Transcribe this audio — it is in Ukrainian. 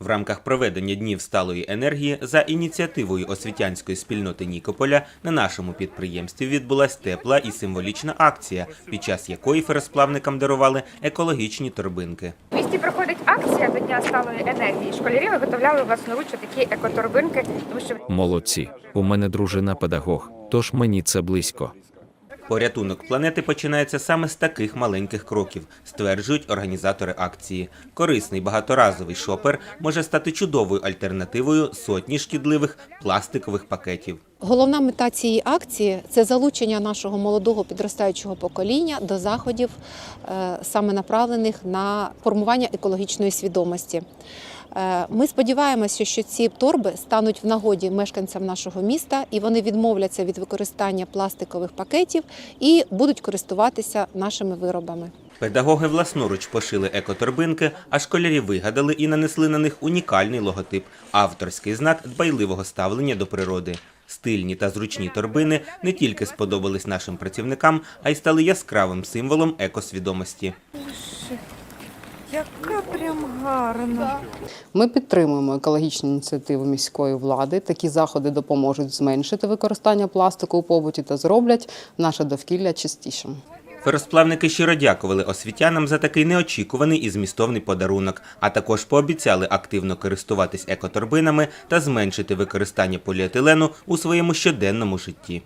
В рамках проведення днів сталої енергії за ініціативою освітянської спільноти Нікополя на нашому підприємстві відбулась тепла і символічна акція, під час якої феросплавникам дарували екологічні торбинки. В місті проходить акція до Дня сталої енергії. Школярі виготовляли власноруч такі екоторбинки, тому що Молодці. У мене дружина педагог, тож мені це близько. Порятунок планети починається саме з таких маленьких кроків, стверджують організатори акції. Корисний багаторазовий шопер може стати чудовою альтернативою сотні шкідливих пластикових пакетів. Головна мета цієї акції це залучення нашого молодого підростаючого покоління до заходів, е, саме направлених на формування екологічної свідомості. Е, Ми сподіваємося, що ці торби стануть в нагоді мешканцям нашого міста і вони відмовляться від використання пластикових пакетів і будуть користуватися нашими виробами. Педагоги власноруч пошили екоторбинки, а школярі вигадали і нанесли на них унікальний логотип авторський знак дбайливого ставлення до природи. Стильні та зручні торбини не тільки сподобались нашим працівникам, а й стали яскравим символом екосвідомості. Яка прям гарна. Ми підтримуємо екологічні ініціативи міської влади. Такі заходи допоможуть зменшити використання пластику у побуті та зроблять наше довкілля чистішим. Феросплавники щиро дякували освітянам за такий неочікуваний і змістовний подарунок, а також пообіцяли активно користуватись екоторбинами та зменшити використання поліетилену у своєму щоденному житті.